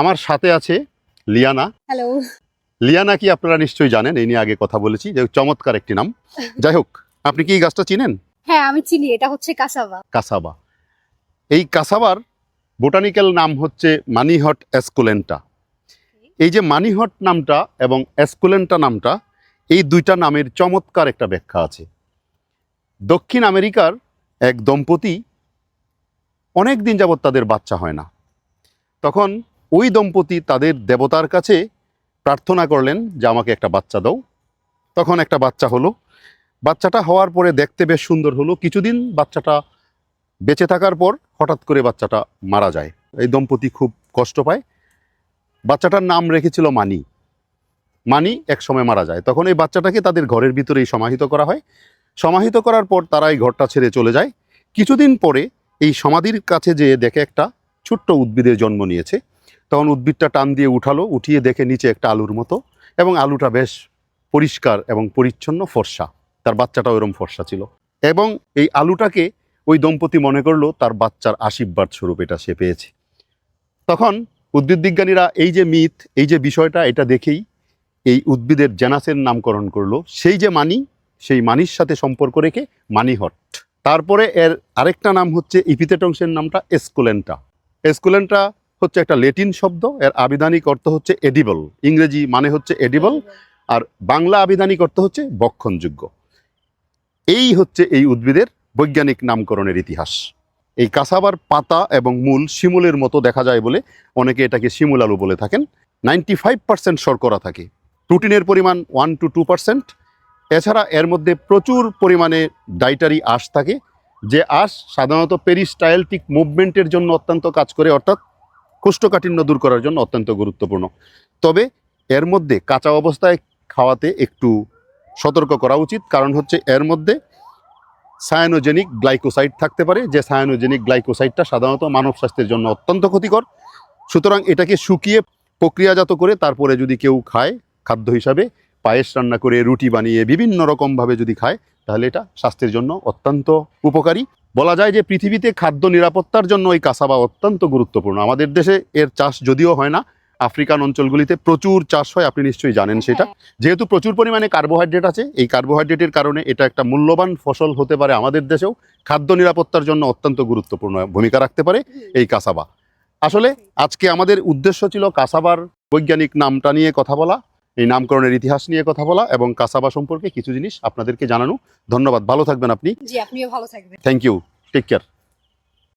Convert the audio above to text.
আমার সাথে আছে লিয়ানা। হ্যালো লিয়ানা কি আপনারা নিশ্চয়ই জানেন এই নিয়ে আগে কথা বলেছি যে চমৎকার একটি নাম। যাই হোক আপনি কি এই গাছটা চিনেন? হ্যাঁ আমি চিনি এটা হচ্ছে কাসাবা। কাসাবা। এই কাসাবার বোটানিক্যাল নাম হচ্ছে মানিহট এসকুলেন্টা। এই যে মানিহট নামটা এবং এসকুলেন্টা নামটা এই দুইটা নামের চমৎকার একটা ব্যাখ্যা আছে। দক্ষিণ আমেরিকার এক দম্পতি অনেক দিন যাবৎ তাদের বাচ্চা হয় না। তখন ওই দম্পতি তাদের দেবতার কাছে প্রার্থনা করলেন যে আমাকে একটা বাচ্চা দাও। তখন একটা বাচ্চা হলো। বাচ্চাটা হওয়ার পরে দেখতে বেশ সুন্দর হলো। কিছুদিন বাচ্চাটা বেঁচে থাকার পর হঠাৎ করে বাচ্চাটা মারা যায়। এই দম্পতি খুব কষ্ট পায়। বাচ্চাটার নাম রেখেছিল মানি। মানি এক সময় মারা যায়। তখন এই বাচ্চাটাকে তাদের ঘরের ভিতরেই সমাহিত করা হয়। সমাহিত করার পর তারা এই ঘরটা ছেড়ে চলে যায়। কিছুদিন পরে এই সমাধির কাছে যেয়ে দেখে একটা ছোট্ট উদ্ভিদের জন্ম নিয়েছে। তখন উদ্ভিদটা টান দিয়ে উঠালো, উঠিয়ে দেখে নিচে একটা আলুর মতো এবং আলুটা বেশ পরিষ্কার এবং পরিচ্ছন্ন ফর্সা। তার বাচ্চাটাও এরম ফর্সা ছিল। এবং এই আলুটাকে ওই দম্পতি মনে করল তার বাচ্চার আশীর্বাদ স্বরূপ এটা সে পেয়েছে। তখন উদ্ভিদ বিজ্ঞানীরা এই যে মিথ, এই যে বিষয়টা, এটা দেখেই এই উদ্ভিদের জেনাসের নামকরণ করল। সেই যে মানি, সেই মানির সাথে সম্পর্ক রেখে মানিহট। তারপরে এর আরেকটা নাম হচ্ছে ইপিথেট নামটা এসকুলেন্টা। এসকুলেন্টা হচ্ছে একটা লেটিন শব্দ, এর আবিধানিক অর্থ হচ্ছে এডিবল ইংরেজি মানে হচ্ছে এডিবল আর বাংলা আবিধানিক অর্থ হচ্ছে বক্ষণযোগ্য। এই হচ্ছে এই উদ্ভিদের বৈজ্ঞানিক নামকরণের ইতিহাস। এই কাসাবার পাতা এবং মূল শিমুলের মতো দেখা যায় বলে অনেকে এটাকে শিমুল আলু বলে থাকেন। নাইনটি ফাইভ পার্সেন্ট শর্করা থাকে। প্রোটিনের পরিমাণ ওয়ান টু টু পার্সেন্ট এছাড়া এর মধ্যে প্রচুর পরিমাণে ডাইটারি আঁশ থাকে। যে আঁশ সাধারণত পেরিস্টাইলটিক মুভমেন্টের জন্য অত্যন্ত কাজ করে, অর্থাৎ কোষ্ঠকাঠিন্য দূর করার জন্য অত্যন্ত গুরুত্বপূর্ণ। তবে এর মধ্যে কাঁচা অবস্থায় খাওয়াতে একটু সতর্ক করা উচিত, কারণ হচ্ছে এর মধ্যে সায়ানোজেনিক গ্লাইকোসাইড থাকতে পারে, যে সায়ানোজেনিক গ্লাইকোসাইডটা সাধারণত মানব স্বাস্থ্যের জন্য অত্যন্ত ক্ষতিকর। সুতরাং এটাকে শুকিয়ে প্রক্রিয়াজাত করে তারপরে যদি কেউ খায় খাদ্য হিসাবে, পায়েস রান্না করে, রুটি বানিয়ে বিভিন্ন রকমভাবে যদি খায়, তাহলে এটা স্বাস্থ্যের জন্য অত্যন্ত উপকারী। বলা যায় যে পৃথিবীতে খাদ্য নিরাপত্তার জন্য এই কাসাবা অত্যন্ত গুরুত্বপূর্ণ। আমাদের দেশে এর চাষ যদিও হয় না আফ্রিকান অঞ্চলগুলিতে প্রচুর চাষ হয় আপনি নিশ্চয়ই জানেন সেটা। যেহেতু প্রচুর পরিমাণে কার্বোহাইড্রেট আছে এই কার্বোহাইড্রেটের কারণে এটা একটা মূল্যবান ফসল হতে পারে আমাদের দেশেও খাদ্য নিরাপত্তার জন্য অত্যন্ত গুরুত্বপূর্ণ ভূমিকা রাখতে পারে এই কাসাবা। আসলে আজকে আমাদের উদ্দেশ্য ছিল কাসাবার বৈজ্ঞানিক নামটা নিয়ে কথা বলা এই নামকরণের ইতিহাস নিয়ে কথা বলা এবং কাসাবা সম্পর্কে কিছু জিনিস আপনাদেরকে জানানো। ধন্যবাদ ভালো থাকবেন আপনি। জি আপনিও ভালো থাকবেন। Thank you take care